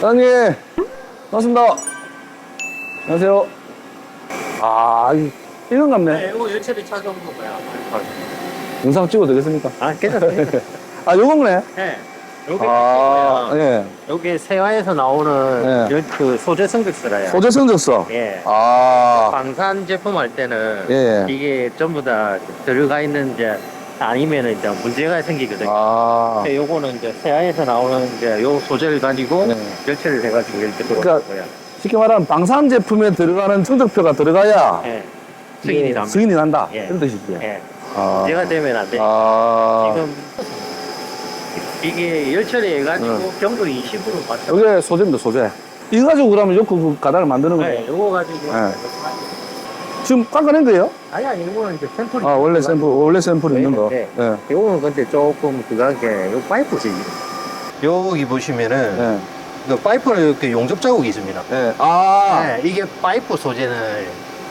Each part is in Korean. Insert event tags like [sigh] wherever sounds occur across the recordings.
사장님, 반갑습니다. 안녕하세요. 아, 이- 이건 같네. 네, 이거 열차비 찾아온 거야. 영상 찍어도 되겠습니까? 아, 괜찮아요. [laughs] 아, 요거네. 네. 여기 아, 예. 여기 세화에서 나오는 네. 열- 그 소재 성적서라요. 소재 성적서. 예. 아, 방산 제품 할 때는 예. 이게 전부 다 들어가 있는 이제 아니면은 이제 문제가 생기거든요. 아. 근데 요거는 이제 세화에서 나오는 이제 요 소재를 가지고 네. 열차를 해가지고 이렇게 그러니까 들어가는 거야. 쉽게 말하면 방산 제품에 들어가는 성적표가 들어가야 예. 승인이 이게 납니다. 승인이 난다. 예. 이런 뜻이지. 예. 아. 문제가 되면 안 돼. 아. 지금 이게 열처리 해가지고 네. 경도 20으로 맞춰. 이게 소재입니다, 소재. 이거 가지고 그러면 요거 그 가닥을 만드는 거예요. 네, 요거 가지고. 네. 지금 깎아낸 거예요? 아니, 아니, 이거는 이제 샘플이. 아, 원래 샘플, 원래 샘플 있는 거. 네. 예. 요거는 근데 조금 그간 게, 요 파이프지. 여기 보시면은, 예. 그 파이프는 이렇게 용접 자국이 있습니다. 예. 아. 네, 이게 파이프 소재는,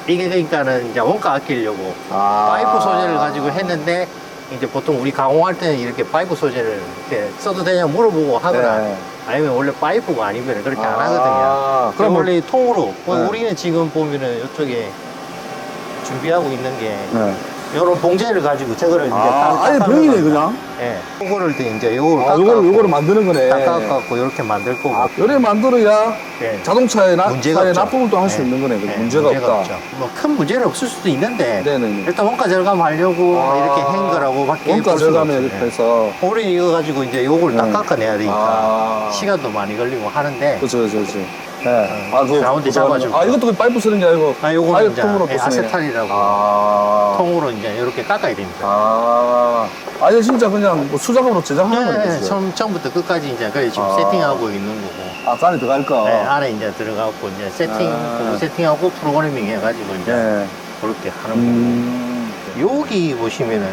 이게 그러니까는 이제 원가 아끼려고 아. 파이프 소재를 가지고 했는데, 이제 보통 우리 가공할 때는 이렇게 파이프 소재를 이렇게 써도 되냐 물어보고 하거나, 네. 아니면 원래 파이프가 아니면 그렇게 안 하거든요. 아, 그럼 그럼 원래 통으로 뭐 네. 우리는 지금 보면은 이쪽에 준비하고 있는 게 네. 이런 봉제를 가지고 저거를 이제 아, 아예 병이네, 그냥. 예. 요거를 이제 요거를 아, 요거를, 요거를 만드는 거네. 닦아갖고 이렇게 만들 거고 아, 요래 만들어야 예. 자동차에 나, 문제가 차에 없죠. 납품을 또 할 수 네. 있는 거네. 그 예, 문제가, 없다. 뭐큰 문제는 없을 수도 있는데 네네. 일단 원가 절감하려고 아, 이렇게 한 거라고밖에 원가 볼 수가 절감에 없어요. 이렇게 해서. 우리 이거 가지고 이제 요걸 다 네. 깎아내야 되니까 아. 시간도 많이 걸리고 하는데 그렇죠, 그렇죠, 그렇죠. 네. 아, 그, 가운데 그거 잡아주고. 아, 이것도 그 파이프 쓰는 게 아니고. 아 요거는 이제 통으로 예, 또 쓰네. 아세탈이라고 아. 통으로 이제 이렇게 깎아야 됩니다. 아. 아, 이거 진짜 그냥 뭐 수작업으로 제작하는 네, 거네. 그죠? 처음, 처음부터 끝까지 이제 그래 지금 아. 세팅하고 있는 거고. 아, 그 안에 들어갈 거. 네, 안에 이제 들어가고 이제 세팅, 아. 그거 세팅하고 프로그래밍 해가지고 이제 네. 그렇게 하는 음. 거고. 여기 보시면은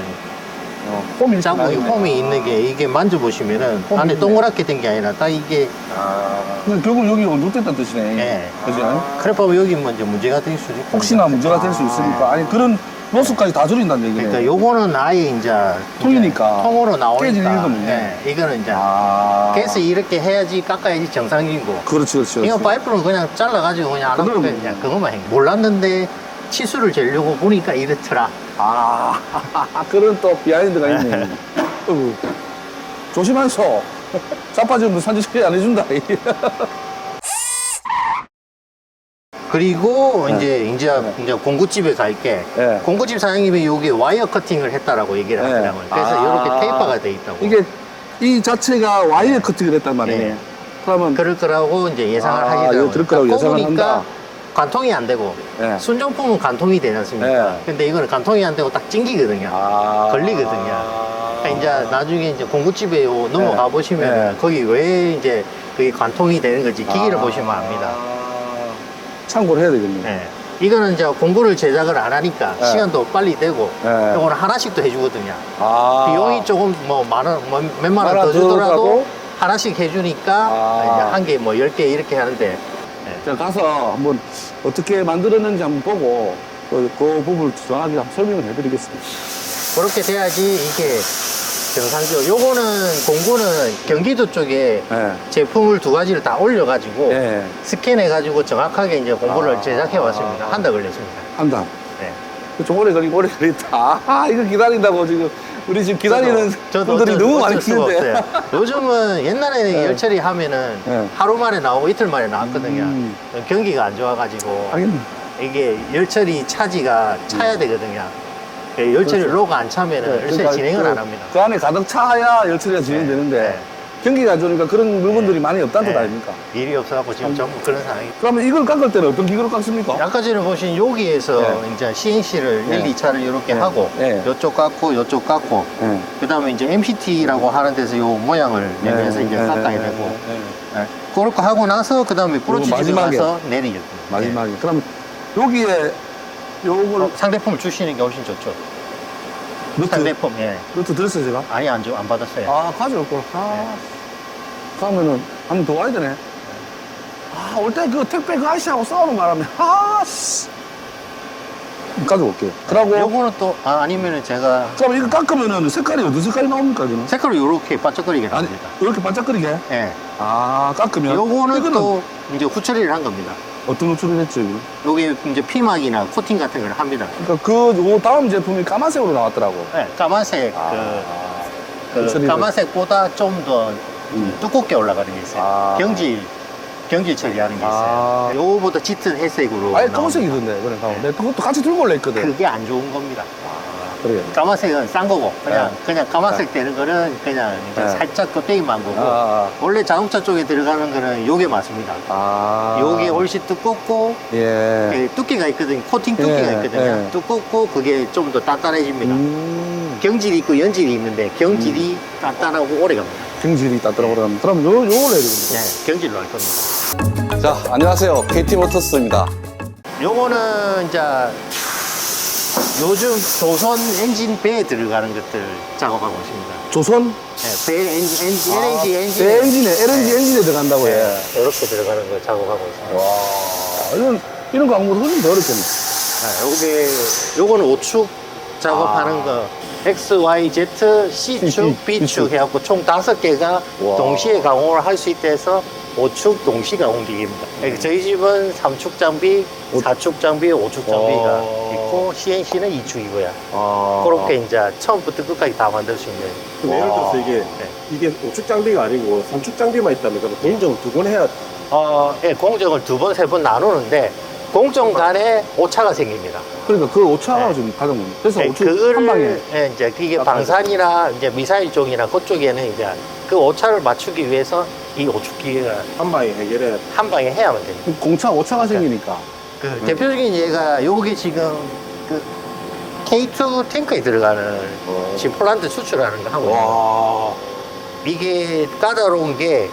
어, 홈이 자국이 있네. 홈이 있는 게 이게 만져보시면은 홈이 안에 있네. 동그랗게 된 게 아니라 딱 이게 아. 근데 결국 여기 언급됐다는 뜻이네. 네. 그죠? 그래 보면 여기 먼저 문제가 될 수도 있고. 혹시나 문제가 될 수 있으니까. 아니, 그런 노수까지 다 줄인다는 얘기네. 그러니까 요거는 아예 이제 통이니까. 이제 통으로 나오니까. 깨질 일도 없네. 네, 이거는 이제 아. 깨서 이렇게 해야지 깎아야지 정상적이고. 그렇지, 그렇지. 이거 그렇지. 파이프는 그냥 잘라가지고 그냥 안 하고 그거는 그냥 뭐. 그것만 해. 몰랐는데 치수를 재려고 보니까 이렇더라. 아, [laughs] 그런 또 비하인드가 있네. 어구. 조심하소. 자빠지면 산지시키 안 해준다. [laughs] 그리고 네. 이제 이제 네. 이제 공구집에 갈게. 예. 공구집 사장님이 여기 와이어 커팅을 했다라고 얘기를 네. 하더라고요. 그래서 아. 이렇게 테이프가 돼 있다고. 이게 이 자체가 와이어 커팅을 했단 말이네. 네. 그러면 그럴 거라고 이제 예상을 아, 하시더라고요. 이거 들을 거라고 예상을 꼽으니까 한다. 관통이 안 되고 예. 순정품은 관통이 되지 않습니까? 네. 근데 이거는 관통이 안 되고 딱 찡기거든요. 아. 걸리거든요. 그러니까 이제 나중에 이제 공구집에 요 넘어가 네. 보시면 네. 거기 왜 이제 그게 관통이 되는 건지 기기를 아. 보시면 압니다. 참고를 해야 되겠네. 네. 이거는 이제 공구를 제작을 안 하니까 네. 시간도 빨리 되고 네. 이거는 하나씩도 해주거든요. 아. 비용이 조금 뭐 만 원, 뭐 몇만 원 더 주더라도? 하나씩 해주니까 아. 한개 뭐 열 개 이렇게 하는데 자, 가서 한번 어떻게 만들었는지 한번 보고 그, 그 부분을 정확하게 한번 설명을 해드리겠습니다. 그렇게 돼야지 이게 정상적으로 요거는 공구는 경기도 쪽에 예. 제품을 두 가지를 다 올려가지고 예. 스캔해가지고 정확하게 이제 공부를 아. 제작해 왔습니다. 한 달 걸렸습니다. 한다. 네. 좀 오래 걸리고 오래 걸렸다. 아, 이거 기다린다고 지금. 우리 지금 기다리는 저도 분들이 어쩔- 너무 많이 어쩔 수가 있는데. 없어요. 요즘은 옛날에는 [laughs] 네. 열처리 하면은 네. 하루 만에 나오고 이틀 만에 나왔거든요. 음. 경기가 안 좋아가지고 하긴. 이게 열처리 차지가 차야 되거든요. 그 열처리 그렇죠. 로가 안 차면은 네, 열처리 그러니까 진행을 그- 안 합니다. 그 안에 가득 차야 열처리가 진행되는데 네. 경기가 안 좋으니까 그런 물건들이 많이 없다는 뜻 네. 아닙니까? 일이 없어갖고 지금 음. 전부 그런 상황이. 그러면 이걸 깎을 때는 어떤 기계로 깎습니까? 아까 전에 보신 여기에서 네. 이제 CNC를 네. 1, 2차를 이렇게 네. 하고 네. 이쪽 깎고 이쪽 깎고 네. 그 다음에 이제 MCT라고 하는 데서 요 모양을 내면서 이제 깎아야 되고 네. 네. 그렇게 하고 나서 그 다음에 브로치 집에 마지막에. 마지막에. 그럼 여기에 요걸 어, 상대품을 주시는 게 훨씬 좋죠. 너트, 상대품, 예. 너트 들었어요, 제가? 아니, 안, 줘, 안 받았어요. 아, 가져올 걸. 아. 그러면은 한 번 더 와야 되네. 아, 올 때 그 택배 그 아저씨하고 싸우는 바람에, 아, 씨. 가져올게요. 그러고 요거는 또, 아, 아니면은 제가 그럼 이거 깎으면은 색깔이 어떤 색깔이 나옵니까 지금? 색깔이 요렇게 반짝거리게 아니 나옵니다. 이렇게 반짝거리게? 예. 아 깎으면 요거는 이거는 또 이제 후처리를 한 겁니다. 어떤 노출을 했죠? 이거? 요게 이제 피막이나 코팅 같은 걸 합니다. 그러니까 그 다음 제품이 까만색으로 나왔더라고. 예, 까만색, 아, 그, 그 후처리를. 까만색보다 좀더 음. 두껍게 올라가는 게 있어요. 아. 경질, 경질 처리하는 게 있어요. 아. 요거보다 짙은 회색으로. 아예. 검은색이던데 그래. 네. 내가 그것도 같이 들고 올라 했거든. 그게 안 좋은 겁니다. 그래. 까만색은 싼 거고, 그냥, 네. 그냥 까만색 되는 거는 그냥 이제 네. 살짝 껍데기만 거고, 아, 원래 자동차 쪽에 들어가는 거는 요게 맞습니다. 아. 요게 훨씬 두껍고, 예. 그 두께가 있거든요. 코팅 두께가 예, 있거든요. 예. 두껍고, 그게 좀 더 단단해집니다. 음. 경질이 있고 연질이 있는데, 경질이 단단하고 오래 갑니다. 경질이 따더라고 그러면 그럼 요 요걸 해야 되겠네. 네, 경질로 할 겁니다. 자 안녕하세요 KT 모터스입니다. 요거는 이제 요즘 조선 엔진 배에 들어가는 것들 작업하고 있습니다. 조선 네, 배 엔진, 엔진, LNG 엔진. 배 엔진에 LNG 네. 엔진에 들어간다고 해. 네, 이렇게 들어가는 거 작업하고 있습니다. 와 이런 이런 거거 훨씬 더 어렵겠네. 네, 요게, 요거는 오축 작업하는 아. 거. X, Y, Z, C축, B축. 해갖고 총 다섯 개가 와. 동시에 가공을 할 수 있다 해서 5축 동시 가공 기계입니다. 그러니까 저희 집은 3축 장비, 오- 4축 장비, 5축 장비가 와. 있고 CNC는 2축이고요. 아. 그렇게 이제 처음부터 끝까지 다 만들 수 있는. 근데 예를 들어서 이게 네. 이게 우측 장비가 아니고 삼축 장비만 있다면 그럼 공정 두 번 해야 어, 예, 공정을 두 번, 세 번 나누는데 공정 간에 오차가 생깁니다. 그러니까 그걸 오차가 네. 좀 가는 겁니다. 그래서 예, 오차 그거를 한 방에 예, 이제 그게 딱 방산이나 이제 미사일 쪽이나 그쪽에는 이제 그 오차를 맞추기 위해서 이 오축 기계가 한 방에 해결해 한 방에 해야만 됩니다. 공차 오차가 생기니까. 그 대표적인 예가 요게 지금 그 K2 탱크에 들어가는 어. 지금 폴란드 수출하는 거 하고 있는. 와. 이게 까다로운 게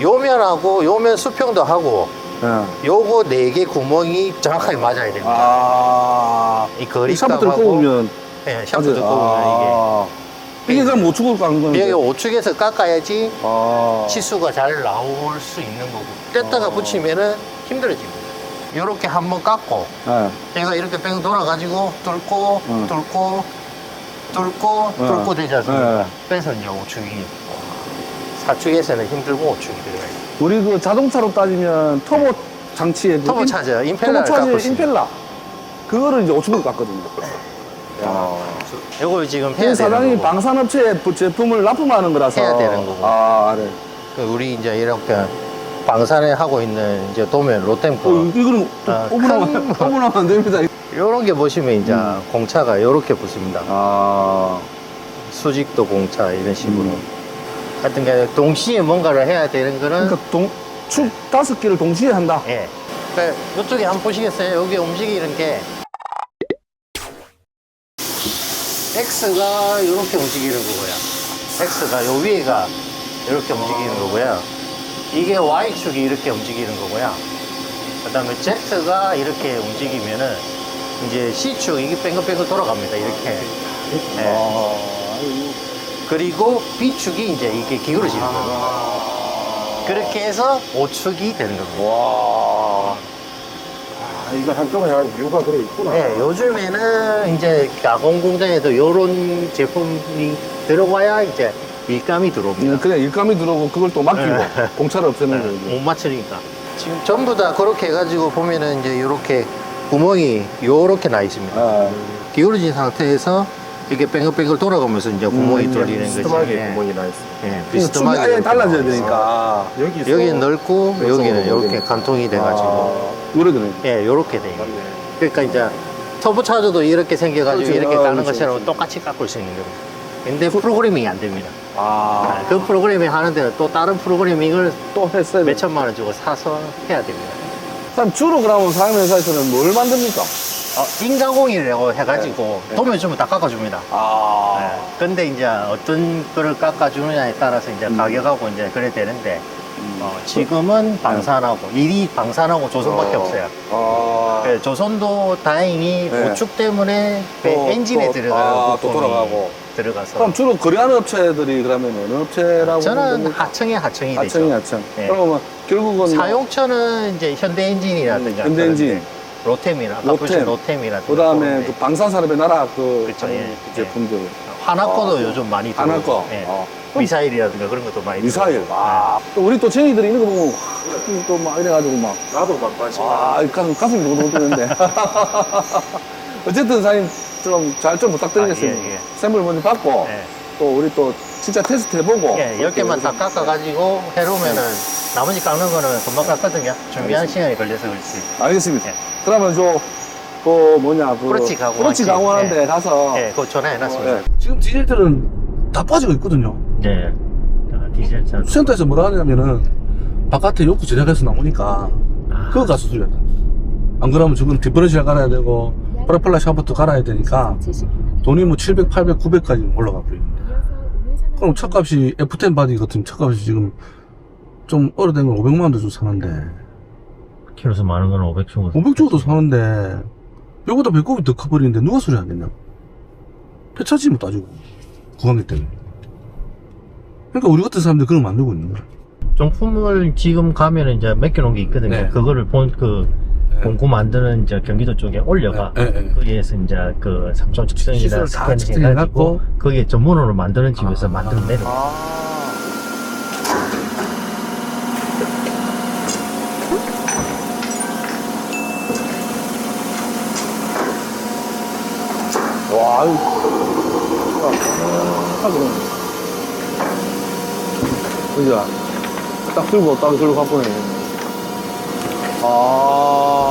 요면하고 요면 수평도 하고 예. 요거 네 개 구멍이 정확하게 맞아야 됩니다. 아. 이이 샤프트를 거리값하고 꼽으면 예, 샤프트 꼽으면 아. 이게 그럼 우측으로 깎는 이게 건데. 여기 우측에서 깎아야지 아. 치수가 잘 나올 수 있는 거고 뗐다가 어. 붙이면은 힘들어집니다. 요렇게 한번 깎고 예. 제가 이렇게 뺑 돌아가지고 뚫고 응. 뚫고 뚫고 응. 뚫고 되지 않습니까? 네. 이제 우측이 사축에서는 힘들고 우측이 들어가요. 우리 그 자동차로 따지면 터보 장치에 그 터보 인- 차저 임펠러를 터보 깎고 차지 있습니다. 임펠러. 그거를 이제 우측으로 깎거든요. 야. 요걸 지금 이 해야 사장이 되는 거고 방산업체 제품을 납품하는 거라서 해야 되는 거고. 아, 네. 그 우리 이제 이렇게 방산에 하고 있는 이제 도면 로템프 어, 이거는 아, 오분하면 큰- 오분하면 안 됩니다. 요런 게 보시면 이제 음. 공차가 요렇게 붙습니다. 아, 수직도 공차 이런 식으로. 음. 하여튼 간에 동시에 뭔가를 해야 되는 거는 그러니까 동, 축 다섯 개를 동시에 한다. 예. 그러니까 이쪽에 한번 보시겠어요? 여기 움직이는 게 X가 이렇게 움직이는 거고요. X가 요 위에가 이렇게 움직이는 거고요. 이게 Y축이 이렇게 움직이는 거고요. 그 다음에 Z가 이렇게 움직이면은 이제 C축 이게 뺑글뺑글 돌아갑니다. 이렇게. 예. 아, 그리고 B축이 이제 이게 기울어지는 거예요. 그렇게 해서 O축이 되는 겁니다. 와. 아 이걸 한꺼번에 하는 이유가 그래 있구나 네, 요즘에는 이제 가공 공장에도 이런 제품이 들어와야 이제 일감이 들어옵니다. 그냥 일감이 들어오고 그걸 또 맡기고 네. [laughs] 공차를 없애는 거예요. 못 맞추니까. 지금 전부 다 그렇게 해가지고 보면은 이제 이렇게 구멍이 요렇게 나 있습니다. 아, 기울어진 상태에서 이게 뺑글뺑글 돌아가면서 이제 구멍이 음, 뚫리는 거지. 비스듬하게 예. 구멍이 나 있어 예, 축이 비스듬하게 아예 이렇게 달라져야 나와 있어요. 되니까. 여기서 여기는 넓고 여기서 여기는 이렇게 여기는. 간통이 돼가지고 아, 요래되네. 예, 요렇게 돼요. 그러니까 이제 터보 차저도 이렇게 생겨가지고 그렇죠. 이렇게 아, 가는 그렇죠, 것처럼 그렇죠. 똑같이 깎을 수 있는 겁니다. 근데 프로그래밍이 안 됩니다. 아, 그 프로그래밍 하는데 또 다른 프로그래밍을 또 했어야 돼. 몇 천만 원 주고 사서 해야 됩니다. 그럼 주로 그러면 사장님 회사에서는 뭘 만듭니까? 어, 인가공이라고 해가지고 네, 네. 도면 주면 다 깎아줍니다. 아, 네. 근데 이제 어떤 거를 깎아주느냐에 따라서 이제 음. 가격하고 이제 그래 되는데 음. 어, 지금은 방산하고 일이 방산하고 조선밖에 어. 없어요. 아, 그 조선도 다행히 네. 보축 때문에 배 또, 엔진에 또, 들어가는 아, 또 부품이 돌아가고. 들어가서 그럼 주로 거래하는 업체들이 그러면 어느 업체라고? 저는 하면? 하청에 하청이 하청이 되죠. 하청. 네. 그러면 결국은 뭐 사용처는 이제 현대 엔진이라든가 음, 현대 엔진. 그런데 로템이나 로템. 로템이라든가 그 다음에 그런 그 데. 방산산업의 나라 그 그쵸, 하는 예, 그 제품들. 하나코도 아, 요즘 많이 하나 들어오고, 거. 예. 어. 미사일이라든가 그런 것도 많이 미사일. 들어오고. 와. 또 우리 또 쟁이들 있는 거 보면 또 막 이래가지고 막. 나도 막 관심 와, 이 가슴, 가슴이 너무 뜨는데. [laughs] 어쨌든 사장님 좀 잘 좀 부탁드리겠습니다. 아, 예, 예. 샘플 먼저 받고 예. 또 우리 또 진짜 테스트 해보고. 예, 10개만 다 깎아가지고 해놓으면은 나머지 깎는 거는 금방 깎거든요. 준비하는 시간이 걸려서 그렇지. 알겠습니다. 예. 그러면 저, 그 뭐냐, 그. 브로치 가공하지. 브로치 가공하는데 예. 가서. 예, 그거 전화해놨습니다. 예. 지금 디젤들은 다 빠지고 있거든요. 네. 아, 디젤 차. 센터에서 뭐라 하냐면은 바깥에 욕구 제작해서 나오니까 그거 가서 수리야. 안 그러면 지금 뒷브러시를 갈아야 되고 프로펠러 샤프트 갈아야 되니까 돈이 뭐 700, 800, 900까지 올라가 버리는데. 그럼 차값이 F10 바디 같은 차값이 지금 좀 오래된 건 500만 원도 주고 사는데 키로수 많은 건 500 주고. 500 주고도 사는데 요거보다 배꼽이 더 커버리는데 누가 수리 하겠냐? 폐차지 못 따지고 구간기 때문에. 그러니까 우리 같은 사람들 그걸 만들고 있는 거야. 정품을 지금 가면은 이제 맡겨놓은 게 있거든요. 네. 그거를 본, 그, 공구 만드는 이제 경기도 쪽에 올려가. 네, 네, 네. 거기에서 이제 그 삼촌 측정이나 다 측정해갖고. 해가지고 거기에 전문으로 만드는 집에서 아. 만들어 내려. 와, 아유. 그죠? 딱 들고, 딱 들고 갖고 네 아.